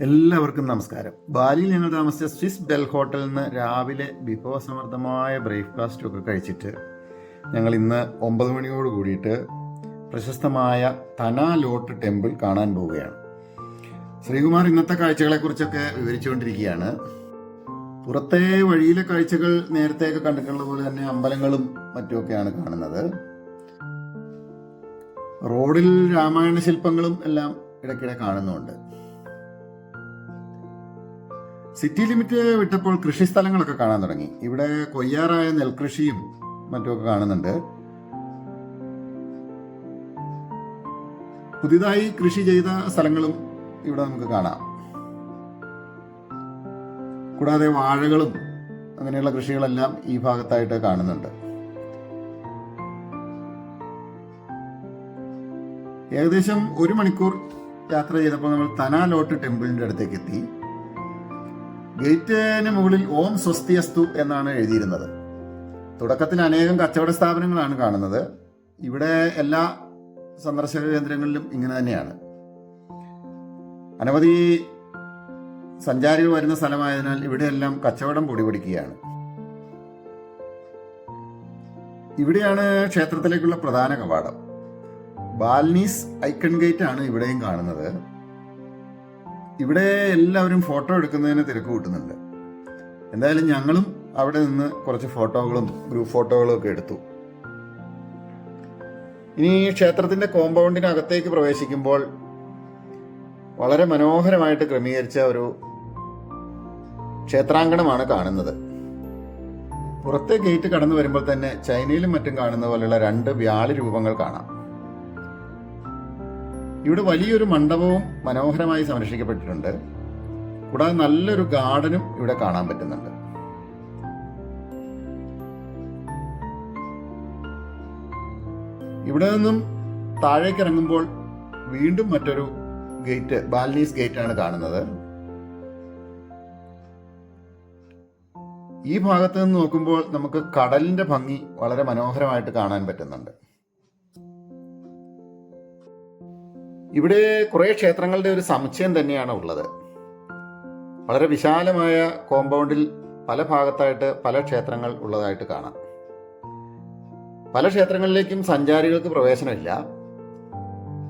എല്ലാവർക്കും നമസ്കാരം. ബാലിയിൽ ഞങ്ങൾ താമസിച്ച സ്വിസ് ബെൽ ഹോട്ടലിൽ നിന്ന് രാവിലെ വിഭവസമൃദ്ധമായ ബ്രേക്ക്ഫാസ്റ്റ് ഒക്കെ കഴിച്ചിട്ട് ഞങ്ങൾ ഇന്ന് ഒമ്പത് മണിയോട് കൂടിയിട്ട് പ്രശസ്തമായ തനാലോട്ട് ടെമ്പിൾ കാണാൻ പോവുകയാണ്. ശ്രീകുമാർ ഇന്നത്തെ കാഴ്ചകളെക്കുറിച്ചൊക്കെ വിവരിച്ചുകൊണ്ടിരിക്കുകയാണ്. പുറത്തെ വഴിയിലെ കാഴ്ചകൾ നേരത്തെയൊക്കെ കണ്ടിട്ടുള്ള പോലെ തന്നെ അമ്പലങ്ങളും മറ്റുമൊക്കെയാണ് കാണുന്നത്. റോഡിൽ രാമായണ ശില്പങ്ങളും എല്ലാം ഇടയ്ക്കിടെ കാണുന്നുണ്ട്. സിറ്റി ലിമിറ്റ് വിട്ടപ്പോൾ കൃഷി സ്ഥലങ്ങളൊക്കെ കാണാൻ തുടങ്ങി. ഇവിടെ കൊയ്യാറായ നെൽകൃഷിയും മറ്റുമൊക്കെ കാണുന്നുണ്ട്. പുതിയതായി കൃഷി ചെയ്ത സ്ഥലങ്ങളും ഇവിടെ നമുക്ക് കാണാം. കൂടാതെ വാഴകളും അങ്ങനെയുള്ള കൃഷികളെല്ലാം ഈ ഭാഗത്തായിട്ട് കാണുന്നുണ്ട്. ഏകദേശം ഒരു മണിക്കൂർ യാത്ര ചെയ്തപ്പോൾ നമ്മൾ തനാലോട്ട് ടെമ്പിളിന്റെ അടുത്തേക്ക് എത്തി. ഗേറ്റിന് മുകളിൽ ഓം സ്വസ്തിയസ്തു എന്നാണ് എഴുതിയിരുന്നത്. തുടക്കത്തിൽ അനേകം കച്ചവട സ്ഥാപനങ്ങളാണ് കാണുന്നത്. ഇവിടെ എല്ലാ സന്ദർശക കേന്ദ്രങ്ങളിലും ഇങ്ങനെ തന്നെയാണ്. അനവധി സഞ്ചാരികൾ വരുന്ന സ്ഥലമായതിനാൽ ഇവിടെയെല്ലാം കച്ചവടം പൊടിപിടിക്കുകയാണ്. ഇവിടെയാണ് ക്ഷേത്രത്തിലേക്കുള്ള പ്രധാന കവാടം. ബാൽനീസ് ഐക്കൺ ഗേറ്റ് ആണ് ഇവിടെയും കാണുന്നത്. ഇവിടെ എല്ലാവരും ഫോട്ടോ എടുക്കുന്നതിന് തിരക്ക് കൂട്ടുന്നുണ്ട്. എന്തായാലും ഞങ്ങളും അവിടെ നിന്ന് കുറച്ച് ഫോട്ടോകളും ഗ്രൂപ്പ് ഫോട്ടോകളും ഒക്കെ എടുത്തു. ഇനി ക്ഷേത്രത്തിന്റെ കോമ്പൗണ്ടിനകത്തേക്ക് പ്രവേശിക്കുമ്പോൾ വളരെ മനോഹരമായിട്ട് ക്രമീകരിച്ച ഒരു ക്ഷേത്രാങ്കണമാണ് കാണുന്നത്. പുറത്തെ ഗേറ്റ് കടന്നു വരുമ്പോൾ തന്നെ ചൈനയിലും മറ്റും കാണുന്ന പോലെയുള്ള രണ്ട് വ്യാളി രൂപങ്ങൾ കാണാം. ഇവിടെ വലിയൊരു മണ്ഡപവും മനോഹരമായി സംരക്ഷിക്കപ്പെട്ടിട്ടുണ്ട്. കൂടാതെ നല്ലൊരു ഗാർഡനും ഇവിടെ കാണാൻ പറ്റുന്നുണ്ട്. ഇവിടെ നിന്നും താഴേക്ക് ഇറങ്ങുമ്പോൾ വീണ്ടും മറ്റൊരു ഗേറ്റ് ബാൽനീസ് ഗേറ്റ് ആണ് കാണുന്നത്. ഈ ഭാഗത്ത് നിന്ന് നോക്കുമ്പോൾ നമുക്ക് കടലിന്റെ ഭംഗി വളരെ മനോഹരമായിട്ട് കാണാൻ പറ്റുന്നുണ്ട്. ഇവിടെ കുറേ ക്ഷേത്രങ്ങളുടെ ഒരു സമുച്ചയം തന്നെയാണ് ഉള്ളത്. വളരെ വിശാലമായ കോമ്പൗണ്ടിൽ പല ഭാഗത്തായിട്ട് പല ക്ഷേത്രങ്ങൾ ഉള്ളതായിട്ട് കാണാം. പല ക്ഷേത്രങ്ങളിലേക്കും സഞ്ചാരികൾക്ക് പ്രവേശനമില്ല.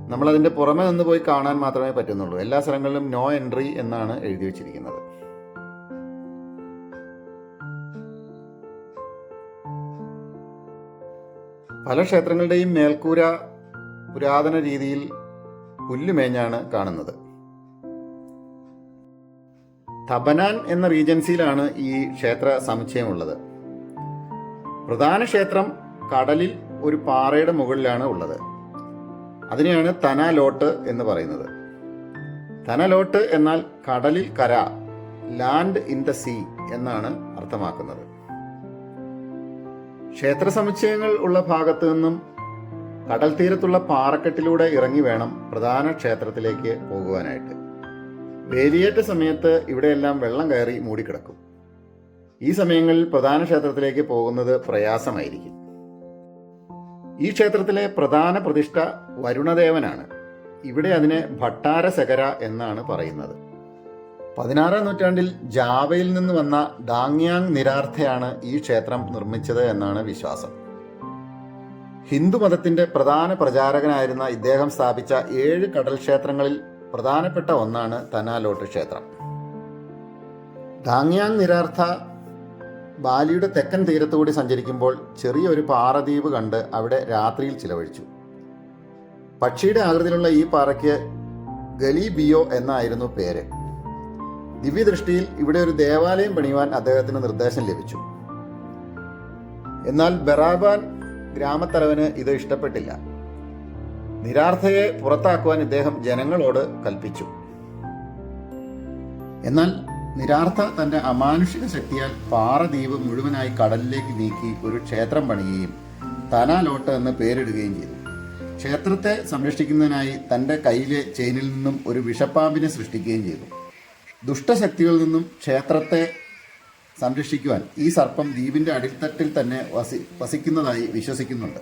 നമ്മളതിന്റെ പുറമെ നിന്ന് പോയി കാണാൻ മാത്രമേ പറ്റുന്നുള്ളൂ. എല്ലാ സ്ഥലങ്ങളിലും നോ എൻട്രി എന്നാണ് എഴുതി വച്ചിരിക്കുന്നത്. പല ക്ഷേത്രങ്ങളുടെയും മേൽക്കൂര പുരാതന രീതിയിൽ പുല്ലുമേഞ്ഞാണ് കാണുന്നത്. തബനാൻ എന്ന റീജൻസിയിലാണ് ഈ ക്ഷേത്ര സമുച്ചയമുള്ളത്. പ്രധാന ക്ഷേത്രം കടലിൽ ഒരു പാറയുടെ മുകളിലാണ് ഉള്ളത്. അതിനെയാണ് തനാലോട്ട് എന്ന് പറയുന്നത്. തനലോട്ട് എന്നാൽ കടലിൽ കര ലാൻഡ് ഇൻ ദ സീ എന്നാണ് അർത്ഥമാക്കുന്നത്. ക്ഷേത്ര സമുച്ചയങ്ങൾ ഉള്ള ഭാഗത്തു നിന്നും കടൽ തീരത്തുള്ള പാറക്കെട്ടിലൂടെ ഇറങ്ങി വേണം പ്രധാന ക്ഷേത്രത്തിലേക്ക് പോകുവാനായിട്ട്. വേലിയേറ്റ സമയത്ത് ഇവിടെയെല്ലാം വെള്ളം കയറി മൂടിക്കിടക്കും. ഈ സമയങ്ങളിൽ പ്രധാന ക്ഷേത്രത്തിലേക്ക് പോകുന്നത് പ്രയാസമായിരിക്കും. ഈ ക്ഷേത്രത്തിലെ പ്രധാന പ്രതിഷ്ഠ വരുണദേവനാണ്. ഇവിടെ അതിനെ ഭട്ടാരശകര എന്നാണ് പറയുന്നത്. പതിനാറാം നൂറ്റാണ്ടിൽ ജാവയിൽ നിന്ന് വന്ന ദാങ്യാങ് നിരാർത്ഥയാണ് ഈ ക്ഷേത്രം നിർമ്മിച്ചത് എന്നാണ് വിശ്വാസം. ഹിന്ദുമതത്തിന്റെ പ്രധാന പ്രചാരകനായിരുന്ന ഇദ്ദേഹം സ്ഥാപിച്ച ഏഴ് കടൽ ക്ഷേത്രങ്ങളിൽ പ്രധാനപ്പെട്ട ഒന്നാണ് തനാലോട്ട് ക്ഷേത്രം. ദാങ്യാങ് നിരാർത്ഥ ബാലിയുടെ തെക്കൻ തീരത്തുകൂടി സഞ്ചരിക്കുമ്പോൾ ചെറിയൊരു പാറദ്വീപ് കണ്ട് അവിടെ രാത്രിയിൽ ചിലവഴിച്ചു. പക്ഷിയുടെ ആകൃതിയിലുള്ള ഈ പാറയ്ക്ക് ഗലീബിയോ എന്നായിരുന്നു പേര്. ദിവ്യദൃഷ്ടിയിൽ ഇവിടെ ഒരു ദേവാലയം പണിയുവാൻ അദ്ദേഹത്തിന് നിർദ്ദേശം ലഭിച്ചു. എന്നാൽ ബറാബാൻ ഗ്രാമത്തലവന് ഇത് ഇഷ്ടപ്പെട്ടില്ല. നിരാർത്ഥയെ പുറത്താക്കുവാൻ ഇദ്ദേഹം ജനങ്ങളോട് കൽപ്പിച്ചു. എന്നാൽ നിരാർത്ഥ തന്റെ അമാനുഷിക ശക്തിയാൽ പാറദ്വീപ് മുഴുവനായി കടലിലേക്ക് നീക്കി ഒരു ക്ഷേത്രം പണിയുകയും തനാലോട്ട് എന്ന് പേരിടുകയും ചെയ്തു. ക്ഷേത്രത്തെ സംരക്ഷിക്കുന്നതിനായി തന്റെ കയ്യിലെ ചെയിനിൽ നിന്നും ഒരു വിഷപ്പാമ്പിനെ സൃഷ്ടിക്കുകയും ചെയ്തു. ദുഷ്ടശക്തികളിൽ നിന്നും ക്ഷേത്രത്തെ സംരക്ഷിക്കുവാൻ ഈ സർപ്പം ദ്വീപിന്റെ അടിത്തട്ടിൽ തന്നെ വസി വസിക്കുന്നതായി വിശ്വസിക്കുന്നുണ്ട്.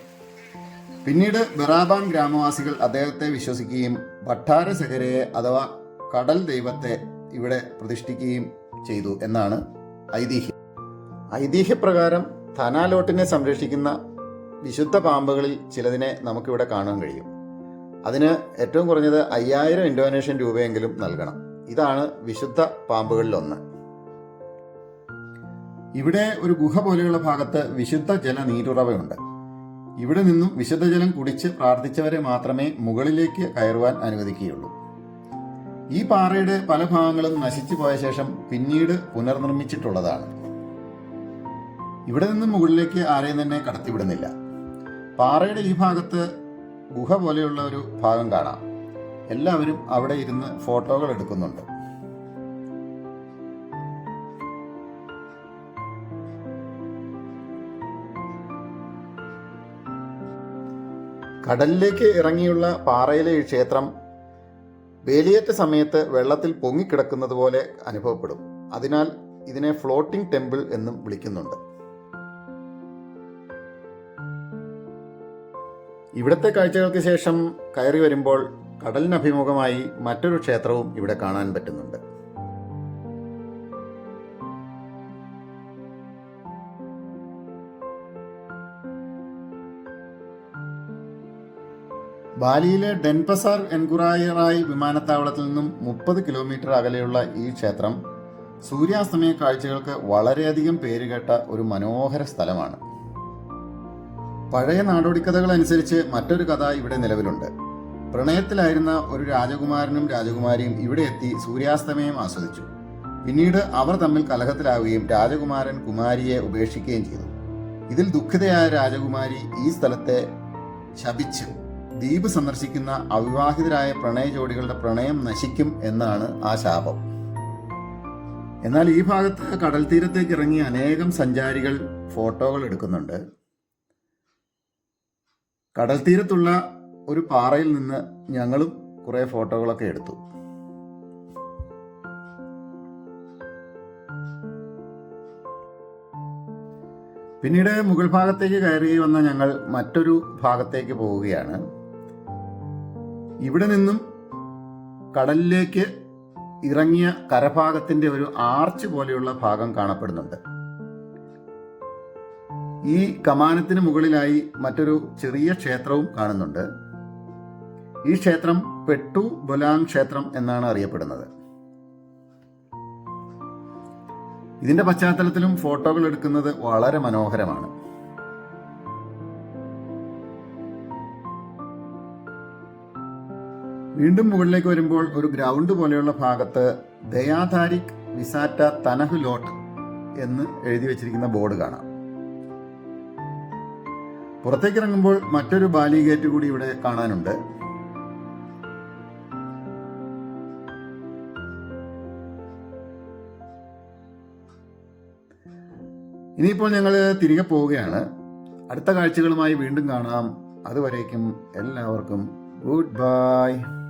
പിന്നീട് ബെറാബാൻ ഗ്രാമവാസികൾ അദ്ദേഹത്തെ വിശ്വസിക്കുകയും ഭട്ടാര സഹരയെ അഥവാ കടൽ ദൈവത്തെ ഇവിടെ പ്രതിഷ്ഠിക്കുകയും ചെയ്തു എന്നാണ് ഐതിഹ്യം. ഐതിഹ്യപ്രകാരം ധനാലോട്ടിനെ സംരക്ഷിക്കുന്ന വിശുദ്ധ പാമ്പുകളിൽ ചിലതിനെ നമുക്കിവിടെ കാണാൻ കഴിയും. അതിന് ഏറ്റവും കുറഞ്ഞത് അയ്യായിരം ഇൻഡോനേഷ്യൻ രൂപയെങ്കിലും നൽകണം. ഇതാണ് വിശുദ്ധ പാമ്പുകളിലൊന്ന്. ഇവിടെ ഒരു ഗുഹ പോലെയുള്ള ഭാഗത്ത് വിശുദ്ധ ജല നീരുറവയുണ്ട്. ഇവിടെ നിന്നും വിശുദ്ധജലം കുടിച്ച് പ്രാർത്ഥിച്ചവരെ മാത്രമേ മുകളിലേക്ക് കയറുവാൻ അനുവദിക്കുകയുള്ളൂ. ഈ പാറയുടെ പല ഭാഗങ്ങളും നശിച്ചു പോയ ശേഷം പിന്നീട് പുനർനിർമ്മിച്ചിട്ടുള്ളതാണ്. ഇവിടെ നിന്നും മുകളിലേക്ക് ആരെയും തന്നെ കടത്തിവിടുന്നില്ല. പാറയുടെ ഈ ഭാഗത്ത് ഗുഹ പോലെയുള്ള ഒരു ഭാഗം കാണാം. എല്ലാവരും അവിടെ ഇരുന്ന് ഫോട്ടോകൾ എടുക്കുന്നുണ്ട്. കടലിലേക്ക് ഇറങ്ങിയുള്ള പാറയിലെ ഈ ക്ഷേത്രം വേലിയേറ്റ സമയത്ത് വെള്ളത്തിൽ പൊങ്ങിക്കിടക്കുന്നത് പോലെ അനുഭവപ്പെടും. അതിനാൽ ഇതിനെ ഫ്ലോട്ടിംഗ് ടെമ്പിൾ എന്നും വിളിക്കുന്നുണ്ട്. ഇവിടുത്തെ കാഴ്ചകൾക്ക് ശേഷം കയറി വരുമ്പോൾ കടലിനഭിമുഖമായി മറ്റൊരു ക്ഷേത്രവും ഇവിടെ കാണാൻ പറ്റുന്നുണ്ട്. ബാലിയിലെ ഡെൻപസാർ എൻകുറായറായി വിമാനത്താവളത്തിൽ നിന്നും മുപ്പത് കിലോമീറ്റർ അകലെയുള്ള ഈ ക്ഷേത്രം സൂര്യാസ്തമയ കാഴ്ചകൾക്ക് വളരെയധികം പേരുകേട്ട ഒരു മനോഹര സ്ഥലമാണ്. പഴയ നാടോടിക്കഥകൾ അനുസരിച്ച് മറ്റൊരു കഥ ഇവിടെ നിലവിലുണ്ട്. പ്രണയത്തിലായിരുന്ന ഒരു രാജകുമാരനും രാജകുമാരിയും ഇവിടെ എത്തി സൂര്യാസ്തമയം ആസ്വദിച്ചു. പിന്നീട് അവർ തമ്മിൽ കലഹത്തിലാവുകയും രാജകുമാരൻ കുമാരിയെ ഉപേക്ഷിക്കുകയും ചെയ്തു. ഇതിൽ ദുഃഖിതയായ രാജകുമാരി ഈ സ്ഥലത്തെ ശപിച്ചു. ദ്വീപ് സന്ദർശിക്കുന്ന അവിവാഹിതരായ പ്രണയ ജോഡികളുടെ പ്രണയം നശിക്കും എന്നാണ് ആ ശാപം. എന്നാൽ ഈ ഭാഗത്ത് കടൽ തീരത്തേക്ക് ഇറങ്ങി അനേകം സഞ്ചാരികൾ ഫോട്ടോകൾ എടുക്കുന്നുണ്ട്. കടൽ തീരത്തുള്ള ഒരു പാറയിൽ നിന്ന് ഞങ്ങളും കുറേ ഫോട്ടോകളൊക്കെ എടുത്തു. പിന്നീട് മുകൾ ഭാഗത്തേക്ക് കയറി വന്ന ഞങ്ങൾ മറ്റൊരു ഭാഗത്തേക്ക് പോവുകയാണ്. ഇവിടെ നിന്നും കടലിലേക്ക് ഇറങ്ങിയ കരഭാഗത്തിന്റെ ഒരു ആർച്ച് പോലെയുള്ള ഭാഗം കാണപ്പെടുന്നുണ്ട്. ഈ കമാനത്തിന് മുകളിലായി മറ്റൊരു ചെറിയ ക്ഷേത്രവും കാണുന്നുണ്ട്. ഈ ക്ഷേത്രം പെട്ടു ബൊലാങ് ക്ഷേത്രം എന്നാണ് അറിയപ്പെടുന്നത്. ഇതിന്റെ പശ്ചാത്തലത്തിലും ഫോട്ടോകൾ എടുക്കുന്നത് വളരെ മനോഹരമാണ്. വീണ്ടും മുകളിലേക്ക് വരുമ്പോൾ ഒരു ഗ്രൗണ്ട് പോലെയുള്ള ഭാഗത്ത് ദയാധാരിക് വിസാറ്റ തനഹ് ലോട്ട് എന്ന് എഴുതി വെച്ചിരിക്കുന്ന ബോർഡ് കാണാം. പുറത്തേക്ക് ഇറങ്ങുമ്പോൾ മറ്റൊരു ബാലി ഗേറ്റ് കൂടി ഇവിടെ കാണാനുണ്ട്. ഇനിയിപ്പോൾ ഞങ്ങൾ തിരികെ പോവുകയാണ്. അടുത്ത കാഴ്ചകളുമായി വീണ്ടും കാണാം. അതുവരേക്കും എല്ലാവർക്കും ഗുഡ് ബൈ.